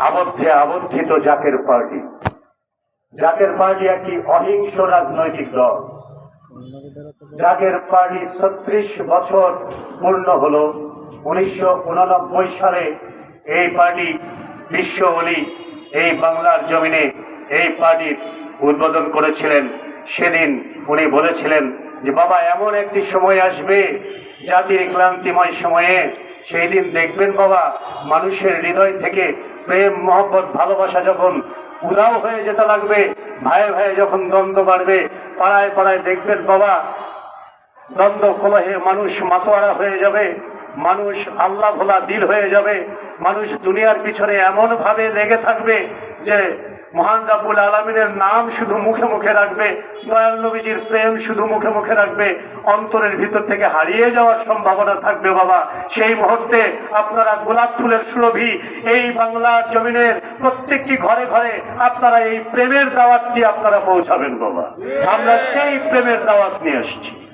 আবদ্ধে আবদ্ধিত Zaker party. Zaker party একটি অহিংস রাজনৈতিক দল। জাকের পার্টি ছত্রিশ বছর পূর্ণ হল। উনিশশো উননব্বই সালে এই পার্টি বিশ্ব অলি, এই বাংলার জমিনে এই পার্টির উদ্বোধন করেছিলেন। সেদিন উনি বলেছিলেন যে, বাবা, এমন একটি সময় আসবে, জাতির ক্লান্তিময় সময়ে। সেই দিন দেখবেন বাবা, মানুষের হৃদয় থেকে প্রেম, মহব্বত, ভালোবাসা যখন উদাও হয়ে যেতে লাগবে ভাইয়ে ভাইয়ে যখন দ্বন্দ্ব বাড়বে, পাড়ায় পাড়ায় দেখবেন বাবা, দ্বন্দ্ব কলহে মানুষ মাতোয়ারা হয়ে যাবে, মানুষ আল্লাহ ভোলা দিল হয়ে যাবে, মানুষ দুনিয়ার পিছনে এমন ভাবে লেগে থাকবে যে মহান রাবুল আলমিনের নাম শুধু মুখে মুখে রাখবে, দয়াল নবীজির প্রেম শুধু মুখে মুখে রাখবে, অন্তরের ভিতর থেকে হারিয়ে যাওয়ার সম্ভাবনা থাকবে বাবা। সেই মুহূর্তে আপনারা গোলাপ ফুলের সুরভি, এই বাংলার জমিনের প্রত্যেকটি ঘরে ঘরে আপনারা এই প্রেমের দাওয়াতটি আপনারা পৌঁছাবেন বাবা। আমরা সেই প্রেমের দাওয়াত নিয়ে আসছি।